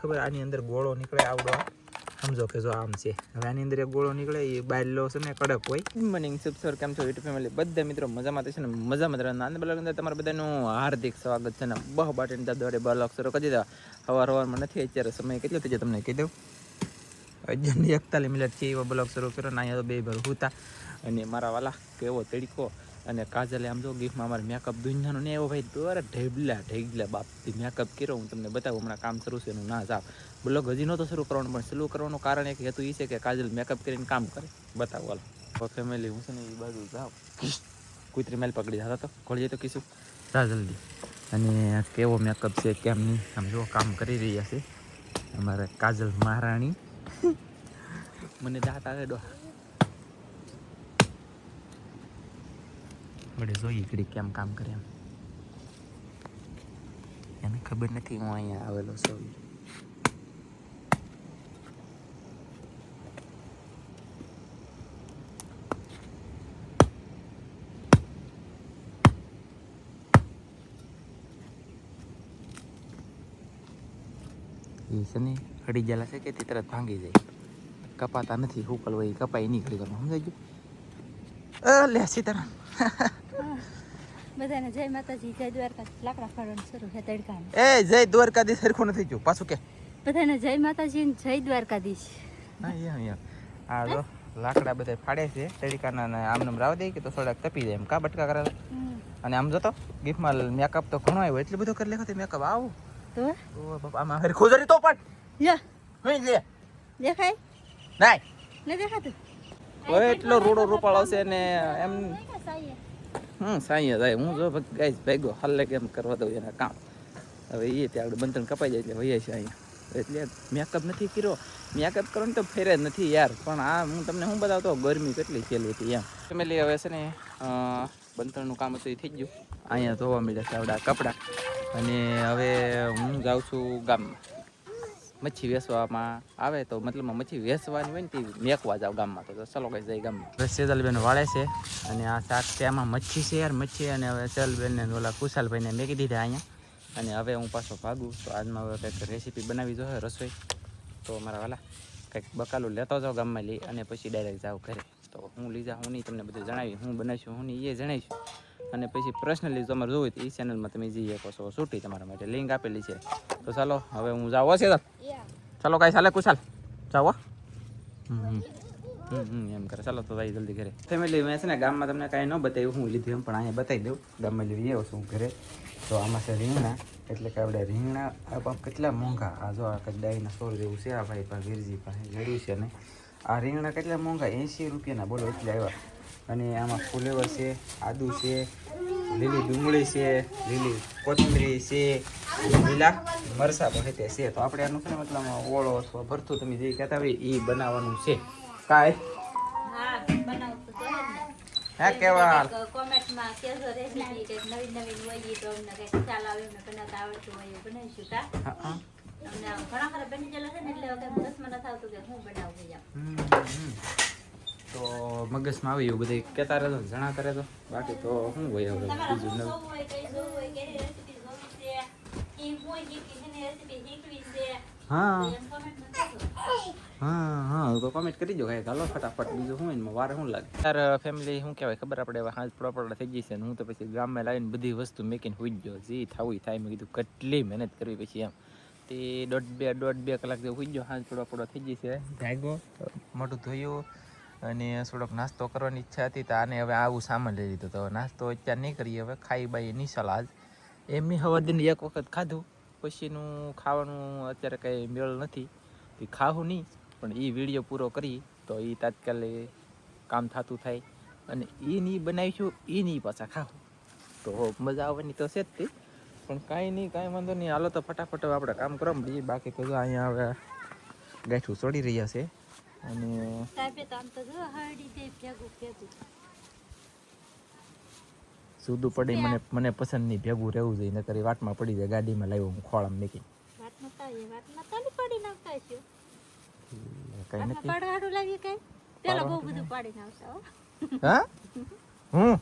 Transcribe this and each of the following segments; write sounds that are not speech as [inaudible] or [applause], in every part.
ખબર આની અંદર ગોળો નીકળે આવડો. સમજો કે જો આમ છે. હવે આની અંદર એક ગોળો નીકળે, એ બાયલો છે ને કડક હોય. મોર્નિંગ સર કેમ છો યુટ્યુબ ફેમિલી બધા મિત્રો મજામાં છે ને? મજામાં રહે. આનંદ બ્લોગ અંદર તમારા બધાનું હાર્દિક સ્વાગત છે ને? બહુ બાટીને દ્વારા બ્લોગ શરૂ કરી દીધા. હવાર હવારમાં નથી અત્યારે સમય કેટલો થઈ જાય તમને કહી દઉં? અગિયાર એકતાલીસ મિનિટ છે એવો બ્લોગ શરૂ કર્યો ને, અહીંયા તો બે ભર હતા. અને મારા વાલા કેવો તડકો. અને કાજલે આમ જો ગિફ્ટમાં અમારે મેકઅપ દુનિયાનો ને એવો ભાઈ દ્વારા ઢેબલા ઢેગલા બાપથી મેકઅપ કર્યો હું તમને બતાવું હમણાં કામ શરૂ છે એનું ના સાફ બ્લોગ હજી નહોતો શરૂ કરવાનું પણ શરૂ કરવાનું કારણ એક હેતુ એ છે કે કાજલ મેકઅપ કરીને કામ કરે. બતાવો હાલો. ફેમિલી હું છે ને એ બાજુ જાઉં. કુતરી મેલ પકડી જતા તો ખોલી જાય તો કીશું. જા જલ્દી. અને કેવો મેકઅપ છે કેમ નહીં આમ જો કામ કરી રહ્યા છે. અમારે કાજલ મહારાણી. [laughs] મને દાંત આવે ડો વડે જોઈએ ઘડી કેમ કામ કરે એમ એને ખબર નથી હું અહીંયા આવેલો છું એ છે ને હળી ગયેલા છે કે તે તરત ભાંગી જાય કપાતા નથી હુકલ હોય કપાઈ નહીં ઘડી વારમાં સમજાઈ ગયું અ લે સીતારામ બધાને જય માતાજી જય દ્વારકા લાકડા ફાડવાનું શરૂ છે તડકાને. એ જય દ્વારકાધીશ સરખું નથી ગયું પાછું કે. બધાને જય માતાજી ને જય દ્વારકાધીશ. આ જો લાકડા બધા ફાડે છે તડીકાના ને નામ રાવ દે કે તો થોડાક તપી જાય એમ. કા બટકા કરે અને આમ જતો ગિફ્ટમાં મેકઅપ તો ઘણો આવ્યો એટલું બધું કરી લેખો તે મેકઅપ આવું. તો? ઓ બાપા આમાં હરી ખોજરી તો પણ. લે. દેખાય? નાય. ને દેખાતું? હવે એટલો રૂડો રૂપાળો છે ને એમ હમ સાંઈ જાય. હું જો ગાઈસ ભેગો હલ્લે કેમ કરવા દઉં એના કામ. હવે એ ત્યાં આગળ બંધન કપાઈ જાય એટલે વહીએ છે અહીંયા. એટલે મેકઅપ નથી કર્યો. મેકઅપ કરો ને તો ફેરે જ નથી યાર. પણ આ હું તમને શું બતાવતો? ગરમી કેટલી છેલ્લી હતી એમ. ફેમિલી હવે છે ને બંધણનું કામ હતું એ થઈ ગયું. અહીંયા ધોવા મળ્યા છે આવડા કપડાં. અને હવે હું જાઉં છું ગામમાં. મચ્છી વેચવામાં આવે તો મતલબ મચ્છી વેચવાની હોય ને તે મેકવા જાવ ગામમાં. તો ચાલો કઈ જાય ગામમાં. સેજલબેન વાળે છે અને આ શાક છે, આમાં મચ્છી છે યાર, મચ્છી અને હવે સેજલબેન ને ઓલા કુશાલભાઈને મેકી દીધા અહીંયા. અને હવે હું પાછો ભાગું, તો આજમાં હવે કંઈક રેસીપી બનાવી જો રસોઈ. તો મારા વાલા, કંઈક બકાલું લેતો જાઓ ગામમાં લઈ અને પછી ડાયરેક્ટ જાઉં ઘરે. તો હું લીધા હું નહીં, તમને બધું જણાવી, હું બનાવીશું, હું નહીં, એ જણાવીશું. અને પછી પર્સનલી તમારે જોવું હોય તો એ ચેનલમાં તમે જઈ શકો છો, છૂટી તમારા માટે લિંક આપેલી છે. તો ચાલો, હવે હું જાઉં હશે ચાલો કાંઈ ચાલે કુશાલ? જાઓ એમ કરે. ચાલો તો ભાઈ, જલ્દી ઘરે. ફેમિલી મેં છે ને ગામમાં તમને કાંઈ ન બતાવ્યું, હું લીધું એમ, પણ અહીંયા બતાવી દઉં. ગામમાં લઈ આવ્યો છું ઘરે. તો આમાં છે રીંગણા, એટલે કે આપણે રીંગણા, આ કેટલા મોંઘા. આ જો આ કંઈક ડાયના સોળ જેવું છે, આ ભાઈ પાસે વીરજી પાસે જડ્યું છે ને આ રીંગણા કેટલા મોંઘા? એંસી રૂપિયાના બોલો, એટલે આવ્યા. અને આમાં ફુલેવર છે, આદુ છે લીલી ડુંગળી છે લીલી કોથમીરી છે લીલા મરસા પણ છે. તો આપણે આનું છે મતલબ ઓળો અથવા ભરતું તમે જે કહેતા હોય એ બનાવવાનું છે. કાંઈ? હા કેવા કોમેન્ટમાં કેજો રેસીપી કે નવી નવી હોય તો અમને કઈ ખ્યાલ આવે અમને બનાવતા આવડતું હોય એવું બનાવીશું કા. અમને ઘણા ખરા બની ગયેલા છે ને એટલે મગજમાં નથી આવતું કે હું બનાવું એમ. તો મગજમાં આવી એવું બધું કહેતા રહેતો જણાતા રહેતો બાકી તો શું હોય હવે? બીજું નવું? હા. હા હા તો કોમેન્ટ કરી દો. કાંઈ ચાલો ફટાફટ. બીજું શું એમાં વાર શું લાગે? યાર ફેમિલી શું કહેવાય? ખબર આપણે હવે હાથ પ્રોપર થઈ ગઈ છે ને હું તો પછી ગામમાં લાવીને બધી વસ્તુ મેકીને હોઈ ગયો. જે થવું થાય. મેં કીધું કેટલી મહેનત કરવી પછી એમ. તે દોઢ બે દોઢ બે કલાક જેવું હોઈ ગયો. હાથ થોડો થોડો થઈ ગઈ છે. જાગ્યો મોટું ધોયું અને થોડોક નાસ્તો કરવાની ઈચ્છા હતી તો આને હવે આવું સામાન લઈ લીધું. તો નાસ્તો અત્યારે નહીં કરીએ હવે ખાઈ બાઈ નહીં આજ એમની હવા દિન એક વખત ખાધું. પછીનું ખાવાનું અત્યારે કંઈ મેળ નથી. એ ખાવું નહીં, પણ એ વીડિયો પૂરો કરી તો એ તાત્કાલિક કામ થતું થાય અને એ નહીં બનાવીશું એ નહીં પાછા ખાવું તો મજા આવવાની તો છે જ તે. પણ કાંઈ નહીં, કાંઈ વાંધો નહીં. હાલો તો ફટાફટ આપણે કામ કરવા બાકી તો અહીંયા હવે ગાંઠું ચડી રહ્યા છે. અને સૂદું પડી મને મને પસંદ નહીં ભેગું રહેવું જોઈએ નકર એ વાટમાં પડી જાય ગાડીમાં લાવ્યો હું ખોળામ મેકી કઈ નથી. પેલા બહુ બધું પાડી નાખતા હો. હા? હું?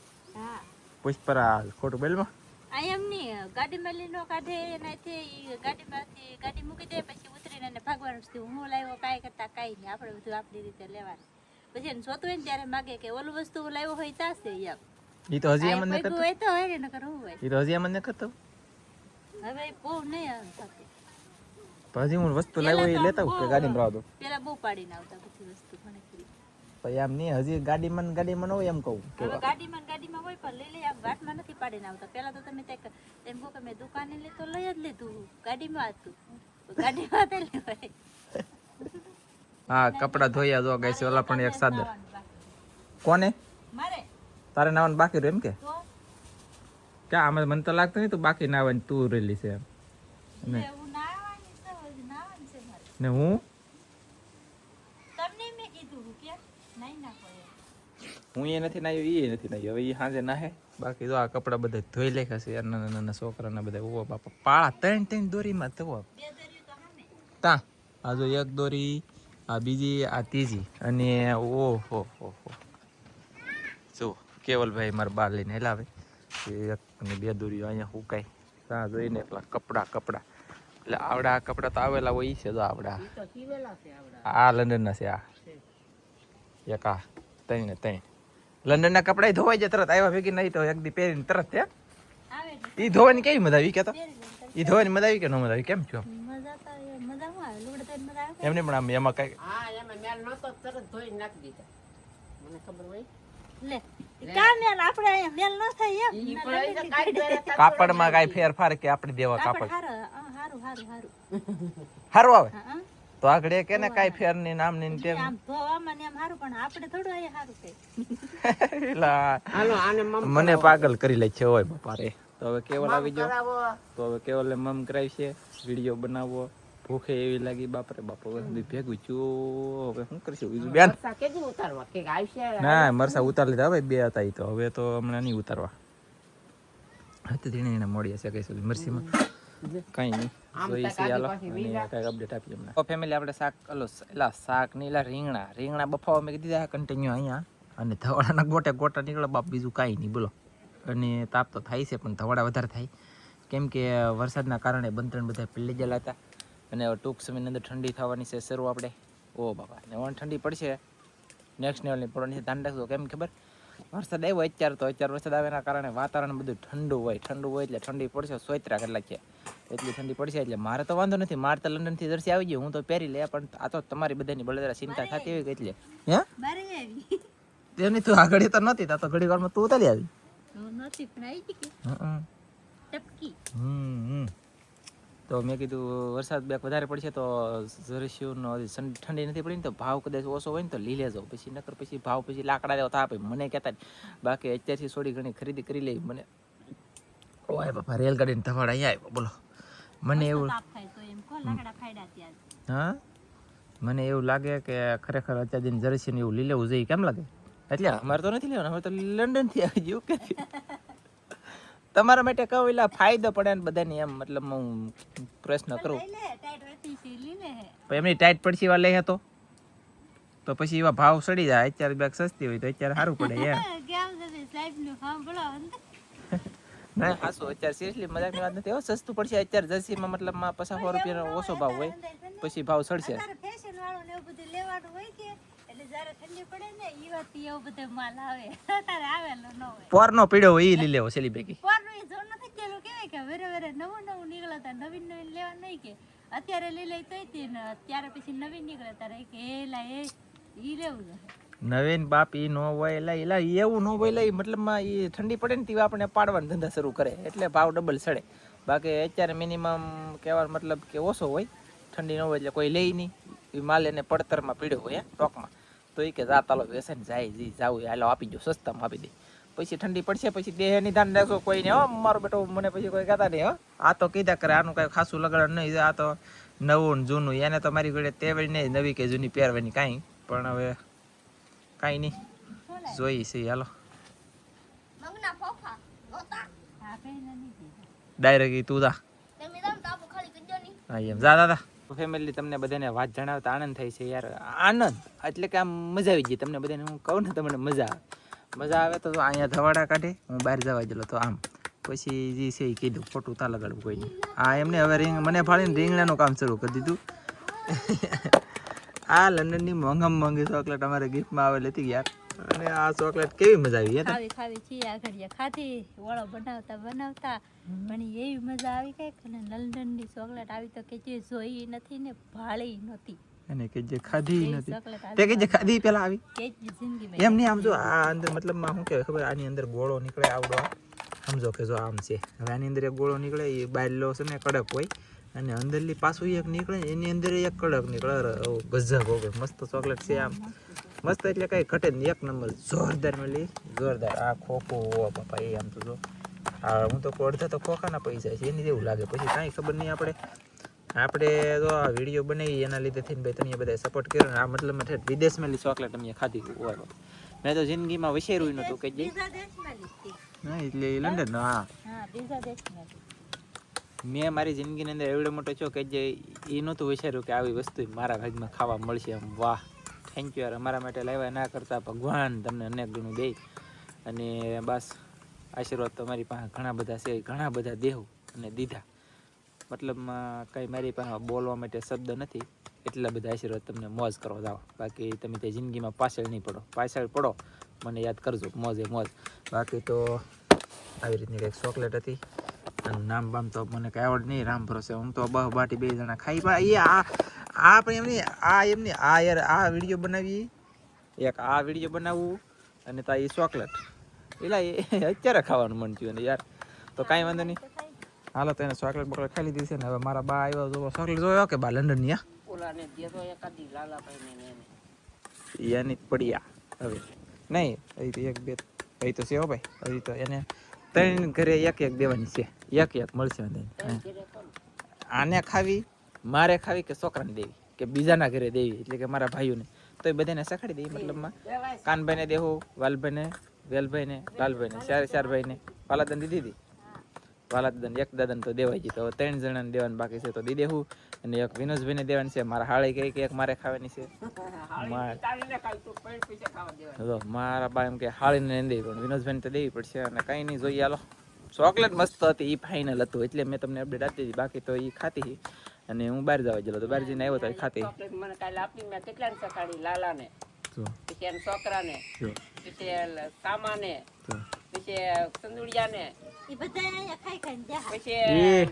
પુષ્પરા ખોટું બેલમાં આ એમ નહીં ગાડીમાં લઈ નો કાઢે એનાથી ઈ ગાડીમાંથી ગાડી મૂકી દે પછી ઉતરી વર્ષથી હું લાવ્યો કાંઈ કરતા કાંઈ નહીં. આપણે બધું આપણી રીતે લેવાનું. પછી એને જોતું હોય ને ત્યારે માગે કે ઓલું વસ્તુ લાવ્યો હોય તાસે એમ. ઈ તો હજી એમ કરતો? હોય તો હોય ને નકર હું હોય? ઈ તો હજી એમ કરતો? હવે બહુ નહીં આવે પછી હું વસ્તુ લાવ્યો એ લેતા કે ગાડીમાં રાવ દો? પેલા બહુ પાડીને આવતા બધી વસ્તુ ઘણી. પછી એમ નહીં હજી ગાડીમાં ગાડીમાં હોય એમ કહું કે ગાડીમાં ગાડી ગાડીમાં હોય પણ લઈ લઈ આમ વાટમાં નથી પાડીને આવતા. પેલા તો તમે તે એમ કહો કે મેં દુકાને લે તો લઈ જ લીધું. ગાડીમાં હતું. હા કપડા ધોયા જો ગઈ ઓલા પણ એક સાદર. કોને? તારે નાવાનું બાકી રહ્યું એમ કે? ક્યાં આમાં મને તો લાગતું નહીં તું બાકી નાવાની તું રેલી છે એમ. છે છે ને હું? હું એ નથી નાહ્યો એ નથી નાહ્યો. હવે એ સાંજે નાહે. બાકી તો આ કપડા બધા ધોઈ લેખા છે નાના નાના છોકરાના બધા. ઓ બાપા પાળા ત્રણ ત્રણ દોરીમાં તો તા. આ જો એક દોરી આ બીજી આ ત્રીજી. અને ઓહો હો હો જો કેવલભાઈ મારા બાર લઈને હેલાવે એક અને બે દોરીઓ અહીંયા હુકાય. ત્યાં જોઈને પેલા કપડા કપડા. એટલે આવડા આ કપડા તો આવેલા હોય છે જો આવડા. આ લંડનના છે આ. એક આ ત્રણ ને ત્રણ. લંડનના કપડા ધોવાઈ જાય તરત આવ્યા ભેગી નહીં તો એક દી પહેરીને તરત હે? એ ધોવાની કેવી મજા આવી કે તો એ ધોવાની મજા આવી કે ન મજા આવી? કેમ છો એમને પણ આમ એમાં કઈ હા એમાં મેલ નહોતો તરત ધોઈ નાખી દીધા. મને ખબર હોય. લે કા મેલ? આપણે અહીંયા મેલ ન થાય એમ. ઈ પણ અહીં તો કાંઈ ફેરફાર કે આપણે દેવા કાપડ કાપડ? હારું હારું હારું [laughs] હારું. સારું આવે? તો આગળ એ કે ને કાંઈ ફેરની નામની તેમ આમ ધોવામાં ને એમ હારું પણ આપણે થોડું અહીંયા હારું થાય [laughs] એલા, હાલો આને મમ મને પાગલ કરી લે છે હોય બાપા રે તો હવે કેવલ આવી જાવ તો હવે કેવલ મમ કરાવી છે વીડિયો બનાવવો ભૂખે એવી લાગી બાપરે બાપો બધું ભેગું છું હવે શું કરશું? બીજું બેન? ના મરસા ઉતાર લીધા હવે બે હતા એ તો. હવે તો હમણાં નહીં ઉતારવા. હતી ધીણે ધીણે મોડી હશે કઈ સુધી મરસીમાં. કઈ નહીં. આમ જોઈ તક છે હાલો. કાંઈક અપડેટ આપીએ અમને ફેમિલી આપણે શાક અલો એલા શાક નહીં એલા રીંગણા. રીંગણા બફાવા મેં કીધા કન્ટિન્યુ અહીંયા. અને ધવાડાના ગોટે ગોટા નીકળે બાપ બીજું કાંઈ નહીં બોલો. અને તાપ તો થાય છે પણ ધવાડા વધારે થાય. કેમ કે વરસાદના કારણે બંધણ બધા પીલી ગયેલા હતા. અને ટૂંક સમયની અંદર ઠંડી થવાની છે શરૂ આપણે. ઓ બાબા ને વણ ઠંડી પડશે. નેક્સ્ટ લેવલની પડવાની છે ધ્યાન રાખજો કેમ ખબર? વરસાદ આવ્યો અત્યારે તો અત્યારે વરસાદ આવ્યાના કારણે વાતાવરણ બધું ઠંડુ હોય ઠંડુ હોય એટલે ઠંડી પડશે સોયત્રા કેટલા છે એટલી ઠંડી પડશે એટલે મારે તો વાંધો નથી મારે તો લંડનથી જર્સી આવી ગયું હું તો પહેરી લે પણ આ તો તમારી બધાની બળદરા ચિંતા થતી હોય કે એટલે? હે? આવી. તેની તું આગળ તો નથી તા તો ઘડી વારમાં તું ઉતારી આવી. નથી પણ આવી ગઈ ટપકી. હમ હમ. તો મેં કીધું વરસાદ બેક વધારે પડશે તો ઝરસ્યુનો ઠંડી નથી પડી ને તો ભાવ કદાચ ઓછો હોય ને તો લઈ લેજો. પછી નકર પછી ભાવ પછી લાકડા દેવા થાપે મને કહેતા બાકી અત્યારથી થોડી ઘણી ખરીદી કરી લઈ. મને ઓય બાપા રેલગાડીને ધવાડ અહીંયા આવ્યો. બોલો. મને એવું હા? મને એવું લાગે કે ખરેખર અત્યારથી જરસીને એવું લઈ લેવું જોઈએ. કેમ લાગે? એટલે અમારે તો નથી લેવાનું અમે તો લંડનથી આવી ગયું. કે તમારા માટે કહું એટલે ફાયદો પડે ને બધાને એમ મતલબ હું પ્રશ્ન કરું. એમની ટાઈટ પડશે એવા લઈ હતો? તો પછી એવા ભાવ સડી જાય અત્યારે બેગ સસ્તી હોય તો અત્યારે સારું પડે [laughs] સાહેબ? નું હાસુ [laughs] અત્યારે સિરિયસલી મજાકની વાત નથી. હો સસ્તું પડશે અત્યારે જર્સીમાં મતલબમાં પચાસ સો રૂપિયાનો ઓછો ભાવ હોય. પછી ભાવ સડશે. પીડ્યો હોય. એ લઈ લેવો સેલી ભેગી. પોરનો એ જોર નથી કેલું કેવાય કે વેરે વેરે નવું નવું નીકળતા નવીન નવીન લેવા નહીં કે. અત્યારે લઈ લઈ તોય તે ત્યારે પછી નવીન નીકળે તારે કે એ લા એ ઈ લેવું નવીન બાપ ઈ નો હોય એટલે એલા એવું નો હોય એટલે ઈ મતલબમાં ઈ ઠંડી પડે ને તેવા આપણે પાડવાનો ધંધા શરૂ કરે એટલે ભાવ ડબલ સડે બાકી અત્યારે મિનિમમ કહેવાનો મતલબ કે ઓછો હોય ઠંડી ન હોય એટલે કોઈ લે નહીં. એ માલ એને પડતરમાં પીડ્યો હોય હે, ટોકમાં. તો એ કે જા તાલો વેસન જાય જી જાવું હાલો આપી દો સસ્તામાં આપી દે. પછી ઠંડી પડશે પછી દેહ નિદાન રાખો કોઈને હો મારો બેટો મને પછી કોઈ કહેતા નહીં હો. આ તો કીધા કરે આનું કાંઈ ખાસું લગાડ નહીં આ તો નવું ને જૂનું એને તો મારી જોડે તેવડી નહીં નવી કે જૂની પહેરવાની કાંઈ. પણ હવે કાંઈ નહીં. જોઈ છે હાલો. ડાયરેક્ટ તું જા. હા એમ. જા દાદા ફેમિલી તમને બધાને વાત જણાવતા આનંદ થાય છે યાર. આનંદ? એટલે કે આમ મજા આવી ગઈ તમને બધાને. હું કહું ને તમને મજા આવે. મજા આવે તો અહીંયા ધવાડા કાઢે, હું બહાર જવા ગયેલો તો આમ. પછી જે છે એ કીધું, ખોટું તા લગાડવું કોઈ નહીં. હા, એમને હવે રીંગ, મને ફાળીને રીંગણાનું કામ શરૂ કરી દીધું. [laughs] આ લંડનની મોંઘામાં મોંઘી ચોકલેટ અમારે ગિફ્ટમાં આવેલી હતી યાર. અને આ ચોકલેટ કેવી મજા આવી ખાવી ખાવી છીએ આ ઘડીએ ખાધી વળો બનાવતા બનાવતા. પણ એવી મજા આવી કે અને લંડનની ચોકલેટ આવી તો કે જે જોઈ નથી ને ભાળી નહોતી. અને કે જે ખાધી નથી તે કે જે ખાધી પેલા આવી? કે જિંદગી એમ નહીં આમ જો આ અંદર મતલબમાં શું કહેવાય ખબર આની અંદર ગોળો નીકળે આવડો. સમજો કે જો આમ છે. હવે આની અંદર એક ગોળો નીકળે એ બાયલો છે ને કડક હોય. અને અંદરલી પાછું એક નીકળે એની અંદર એક કડક નીકળે. ગજબ ગઈ. મસ્ત ચોકલેટ છે આમ. મસ્ત એટલે કઈ ઘટે નહીં. એક નંબર જોરદાર મળી. જોરદાર. આ ખોખો ઓ બાપા એ આમ તો જો. આ હું તો અડધા તો ખોખાના પૈસા છે એની જેવું લાગે. પછી કાંઈ ખબર નહીં આપણે. આપણે તો આ વીડિયો બનાવી એના લીધે થઈને ભાઈ તમે બધા સપોર્ટ કર્યો ને. આ મતલબ વિદેશમાં લી ચોકલેટ અમે ખાધી હોય મેં તો જિંદગીમાં વિશેરું નહોતું કે હા એટલે લંડન હા. હા. મેં મારી જિંદગીની અંદર એવડો મોટો છો કે જે એ નહોતું વિચાર્યું કે આવી વસ્તુ મારા ભાગમાં ખાવા મળશે. એમ વાહ. થેન્ક યુ યાર. અમારા માટે લાવ્યા ના કરતા ભગવાન તમને અનેક ગણું દે. અને બસ, આશીર્વાદ તો મારી પાસે ઘણા બધા છે, ઘણા બધા દેહ અને દીધા. મતલબમાં કંઈ મારી પાસે બોલવા માટે શબ્દ નથી. એટલા બધા આશીર્વાદ તમને મોજ કરવા જાઓ. બાકી તમે તે જિંદગીમાં પાછળ નહીં પડો. પાછળ પડો. મને યાદ કરજો, મોજે મોજ. બાકી તો આવી રીતની કંઈક ચોકલેટ હતી. અને નામ બામ તો મને કાંઈ આવડ નહીં, રામ ભરોસે. હું તો બહ બાટી બે જણા ખાઈ પા આ આ પણ એમની આ એમની આ યાર આ વીડિયો બનાવી એક આ વીડિયો બનાવવું અને તા એ ચોકલેટ એલા એ અત્યારે ખાવાનું મન થયું યાર. તો કાંઈ વાંધો નહીં. હાલો તો એને ચોકલેટ બોકલેટ ખાઈ લીધી છે ને હવે મારા બા આવ્યો જો ચોકલેટ જોયો કે બા લંડનની ની એને. પડ્યા. હવે નહીં હજી તો એક બે હજી તો છે હો ભાઈ. હજી તો એને ત્રણ ઘરે એક એક દેવાની છે. એક એક મળશે? આને ખાવી? મારે ખાવી કે છોકરાને દેવી? કે બીજાના ઘરે દેવી એટલે કે મારા ભાઈઓને? તો એ બધાને સખાડી દેવી મતલબમાં કાનભાઈને દેવું વાલભાઈને વેલભાઈને લાલભાઈને ચાર ચાર ભાઈને વાલાદાન દીધી હતી વાલાદાન એક દાદાને તો દેવાઈ ગઈ. તો હવે ત્રણ જણાને દેવાનું બાકી છે તો દી દેવું અને એક વિનોદભાઈને દેવાની છે મારા હાળી કહે કે એક મારે ખાવાની છે. મારે. બા એમ કે હાળીને નહીં દેવી પણ વિનોદભાઈને તો દેવી પડશે. અને કંઈ નહીં જોઈએ હાલો. ચોકલેટ મસ્ત હતી એ ફાઇનલ હતું. એટલે મેં તમને અપડેટ આપી દીધી. બાકી તો એ ખાતી હતી. અને હું બહાર જવા ગયેલો તો બહાર જઈને આવ્યો તો ખાતે. મને કાલે આપી મેં કેટલા સકાળી લાલાને. પછી એના છોકરાને. પછી સામાને. પછી સંદુડિયાને. એ બધા ખાઈ ખાઈ ખાઈને પછી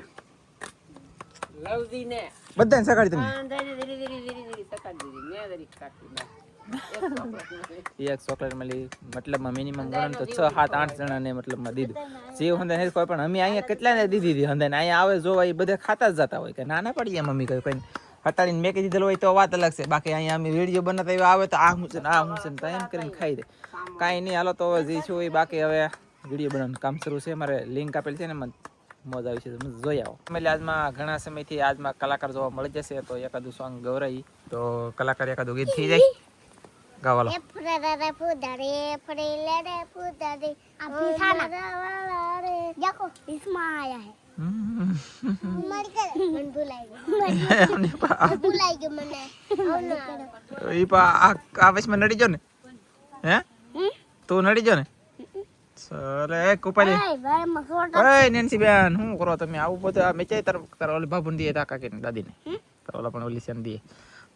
લવજીને. બધાને સકાળી તમે? ધીરે ધીરે ધીરે ધીરે ધીરે સખાડી દીધી. મેં ધરી કાઢી મેં. [laughs] એક ચોકલેટ મળી મતલબ મિનિમમ ગણો તો છ સાત આઠ જણાને મતલબ દીધું. જે હંદે નહીં કોઈ પણ અમે અહીંયા કેટલાને દીધી હતી હંદે અહીંયા આવે જોવા એ બધા ખાતા જ જતા હોય કે ના ના પડીએ મમ્મી કહ્યું કઈ હટાડીને મેં દીધેલું હોય તો વાત અલગ છે. બાકી અહીંયા અમે વીડિયો બનાવતા એવા આવે તો આ હું છે ને આ હું છે ને તો એમ કરીને ખાઈ દે. કાંઈ નહીં હાલો તો જે છું એ બાકી હવે વીડિયો બનાવવાનું કામ શરૂ છે. મારે લિંક આપેલી છે ને મને મોજ આવી છે તો તમે જોઈ આવો. એટલે આજમાં ઘણા સમયથી આજમાં કલાકાર જોવા મળી જશે તો એકાદું સોંગ ગૌરાઈ. તો કલાકાર એકાદું ગીત થઈ જાય. ગાવાલો ફુરારે ફુદારે ફરેલે ફુદારે अभी था ना देखो इसमें आया है मर गए मन भुलाई गई भुलाई गई मैंने ઈ પા આ આ વચમાં નડી જો ને હે તું નડી જો ને સરે એ કુપાલી भाई भाई मसोटा ઓય નેન્સી બેન શું કરો તમે આવું બધું આ મેચાઈ તાર તાર ઓલી બાબુને દીએ તા કાકીને દાદીને તાર ઓલા પણ ઓલી છે દીએ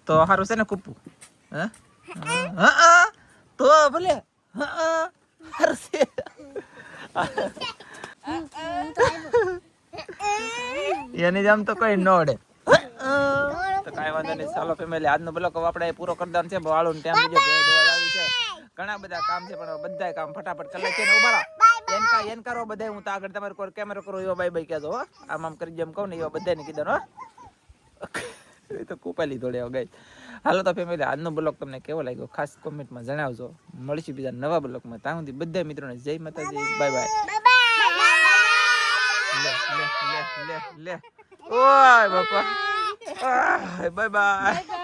તો હારું છે ને કુપુ હે હા તો ભલે. હા હારું છે. એની જેમ તો કઈ ન અડે. તો કાંઈ વાંધો નહીં. ચાલો ફેમિલી આજનો બ્લોક આપણે પૂરો કરી દેવાનો છે. વાળું ટાઈમ બીજો દોડ આવી છે. ઘણા બધા કામ છે, પણ બધાય કામ ફટાફટ કરી છે ને ઊભા રહો. એન કરો બધાય. હું તો આગળ તમારે કેમેરો કરો, એવો બાય બાય કહેજો, હો. આમ આમ કરી જેમ કહું ને એવા બધાને કીધો હો. એ તો કૂપાઈ લીધો ગઈ હાલો તો ફેમિલી આજનો બ્લોક તમને કેવો લાગ્યો? ખાસ કોમેન્ટમાં જણાવજો. મળશે બીજા નવા બ્લોગમાં. ત્યાં સુધી બધા મિત્રોને જય માતાજી. બાય બાય લે લે લે લે ઓય બાપા. Bye bye